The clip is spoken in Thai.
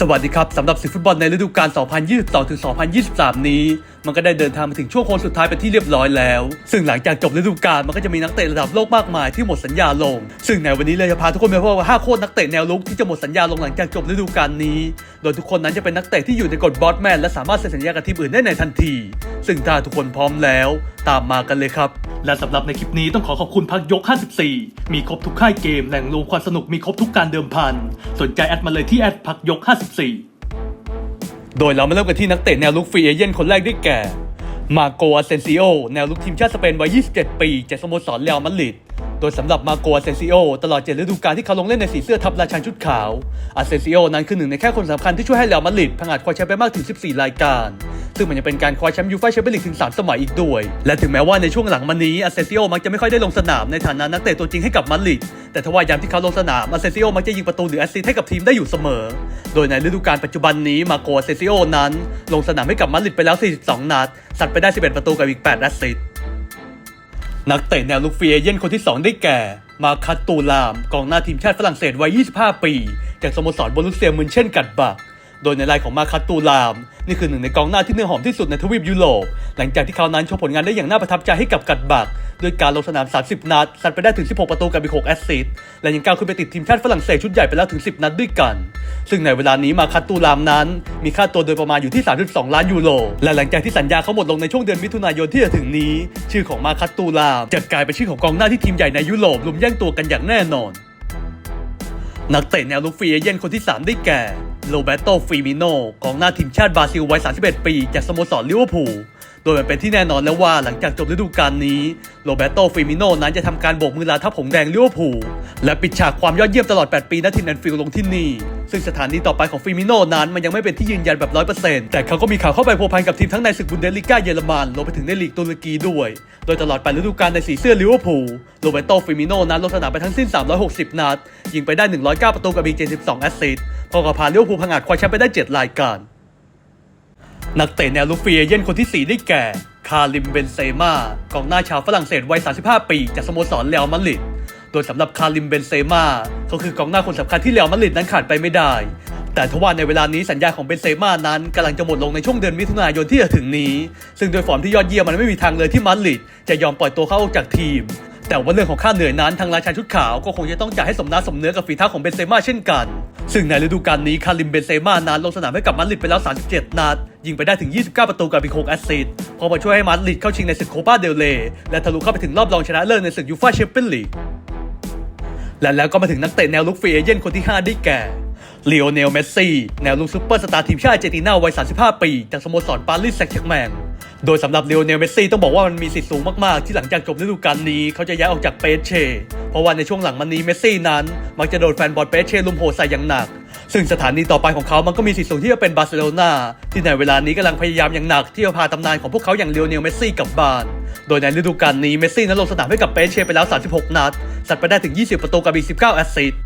สวัสดีครับสำหรับศึกฟุตบอลในฤดูกาล 2022ถึง2023 นี้ มันก็ได้เดินทางมาถึงช่วงโค้งสุดท้ายเป็นที่เรียบร้อยแล้ว ซึ่งหลังจากจบฤดูกาลมันก็จะมีนักเตะระดับโลกมากมายที่หมดสัญญาลง ซึ่งในวันนี้เราจะพาทุกคนไปพบกับ5โค้ชนักเตะแนวลุกที่จะหมดสัญญาลงหลังจากจบฤดูกาลนี้ โดยทุกคนนั้นจะเป็นนักเตะที่อยู่ในกฎบอสแมนและสามารถเซ็นสัญญากับทีมอื่นได้ในทันที ซึ่งถ้าทุกคนพร้อมแล้ว ตามมากันเลยครับ และสำหรับในคลิปนี้ต้องขอขอบคุณพักยก 54 มีครบทุกค่ายเกมแหล่งรวมความสนุกมีครบทุกการเดิมพัน สนใจแอดมาเลยที่แอดพักยก 54 โดยเรามาเริ่มกันที่นักเตะแนวลุกฟรีเอเย่นคนแรกได้แก่ มาโกอาเซนซิโอแนวลุกทีมชาติสเปนวัย 27 ปีจากสโมสรเรอัลมาดริด โดยสำหรับมาโกอาเซซิโอตลอดเจ็ดฤดูกาลที่เขาลงเล่นในสีเสื้อทับราชันชุดขาวอาเซซิโอนั้นคือหนึ่งในแค่คนสำคัญที่ช่วยให้เรอัลมาดริดพังอาจคว้าแชมป์ไปมากถึง 14 รายการ ซึ่งมันยังเป็นการคว้าแชมป์ยูฟ่าแชมเปี้ยนลีกถึง 3 สมัยอีกด้วย และถึงแม้ว่าในช่วงหลังมานี้อาเซซิโอมักจะไม่ค่อยได้ลงสนามในฐานะนักเตะตัวจริงให้กับมาดริดแต่ทว่ายามที่เขาลงสนามอาเซซิโอมักจะยิงประตูหรือแอสซิสต์ให้กับทีมได้อยู่เสมอ โดยในฤดูกาลปัจจุบันนี้มาโกอาเซซิโอนั้น ลงสนามให้กับมาดริดไปแล้ว 42 นัดสัตว์ไปได้ 11 ประตูกับอีก 8 แอสซิสต์ นักเตะแนวลุกฟีเอเย่นคนที่ 2 ได้แก่ มาคัตตูลาม กองหน้าทีมชาติฝรั่งเศสวัย 25 ปี จากสโมสรโบรุสเซียมุนเช่นกัดบักโดยในรายของมาคัตตูลาม นี่คือหนึ่งในกองหน้าที่เนื้อหอมที่สุดในทวีปยุโรปหลังจากที่เขานั้นโชว์ผลงานได้อย่างน่าประทับใจให้กับกัดบักด้วยการลงสนาม 30 นัดสัตว์ไปได้ถึง 16 ประตูกับอีก6แอสซิสต์และยังก้าวขึ้นไปติดทีมชาติฝรั่งเศสชุดใหญ่ไปแล้วถึง 10 นัดด้วยกัน ซึ่งในเวลานี้มาคัตตูรามนั้น มีค่าตัวโดยประมาณอยู่ที่ 32 ล้านยูโร และหลังจากที่สัญญาเขาหมดลงในช่วงเดือนมิถุนายนที่จะถึงนี้ ชื่อของมาคัตตูรามจะกลายเป็นชื่อของกองหน้าที่ทีมใหญ่ในยุโรปลุมแย่งตัวกันอย่างแน่นอน นักเตะแนวลุกฟรีเอเย่นคนที่ 3 ได้แก่โรเบโตฟิมิโนกองหน้าทีมชาติบราซิลวัย 31 ปี จากสโมสรลิเวอร์พูล โดยมันเป็นที่แน่นอนแล้วว่าหลังจากจบฤดูกาลนี้โรเบโตฟิมิโนนั้นจะทำการโบกมือลาทัพผงแดงลิเวอร์พูลและปิดฉากความยอดเยี่ยมตลอด 8 ปีณทินแอนฟิลลงที่นี่ ซึ่งสถานีต่อไปของฟิมิโนนั้นมันยังไม่เป็นที่ยืนยันแบบ100%แต่เขาก็มีข่าวเข้าไปพัวพันกับทีมทั้งในศึกบุนเดสลิก้าเยอรมันรวมไปถึงในลีกตุรกีด้วย โดยตลอด8ฤดูกาลในสีเสื้อลิเวอร์พูลโรเบโตฟิมิโนนั้นลงสนามไปทั้งสิ้น 360 นัดยิงไปได้ 109 ประตูกับอีก72แอสซิสต์พอกับพาลิเวอร์พูลพังอาจคว้าแชมป์ไปได้ 7 รายการ นักเตะแนวลุกฟรีเอเย่นคนที่ 4 ได้แก่ คาริมเบนเซม่ากองหน้าชาวฝรั่งเศสวัย 35 ปี จากสโมสรเรอัลมาดริด โดยสำหรับคาริมเบนเซม่าเขาคือกองหน้าคนสำคัญที่เรอัลมาดริดนั้นขาดไปไม่ได้ แต่ทว่าในเวลานี้สัญญาของเบนเซม่านั้นกำลังจะหมดลงในช่วงเดือนมิถุนายนที่จะถึงนี้ ซึ่งโดยฟอร์มที่ยอดเยี่ยมมันไม่มีทางเลยที่มาดริดจะยอมปล่อยตัวเขาออกจากทีม แต่ว่าเรื่องของค่าเหนื่อยนั้นทางราชาชุดขาวก็คงจะต้องจ่ายให้สมน้าสมเนื้อกับฝีเท้าของเบนเซม่าเช่นกัน ซึ่งในฤดูกาลนี้คาริมเบนเซม่านั้นลงสนามให้กับมาดริดไปแล้ว 37 นัด ยิงไปได้ถึง 29 ประตูกับอีก6แอสซิสต์พอมาช่วยให้มาดริดเข้าชิงในศึกโคปาเดลเรและทะลุเข้าไปถึงรอบรองชนะเลิศในศึกยูฟ่าแชมเปี้ยนลีกและแล้วก็มาถึงนักเตะแนวลุกฟรีเอเย่นคนที่ 5 ได้แก่ลีโอเนล เมสซี่ แนวลุกซุปเปอร์สตาร์ทีมชาติอาร์เจนตินาวัย 35 ปี จากสโมสรปารีสแซงต์แชร์แมง โดยสำหรับลีโอเนลเมสซี่ต้องบอกว่ามันมีสิทธิ์สูงมากๆ ที่หลังจากจบฤดูกาลนี้เขาจะย้ายออกจากเปเช่ เพราะว่าในช่วงหลังมานี้เมสซี่นั้น มักจะโดนแฟนบอลเปเช่ลุมโหใส่อย่างหนัก ซึ่งสถานีต่อไปของเขามันก็มีสิทธิ์สูงที่จะเป็นบาร์เซโลนาที่ในเวลานี้กำลังพยายามอย่างหนัก ที่จะพาตำนานของพวกเขาอย่างเลโอเนลเมสซี่กลับบ้าน โดยในฤดูกาลนี้เมสซี่นั้นลงสนามให้กับเปเช่ไปแล้ว 36 นัด สัตว์ไปได้ถึง 20 ประตูกับอีก 19 แอสซิสต์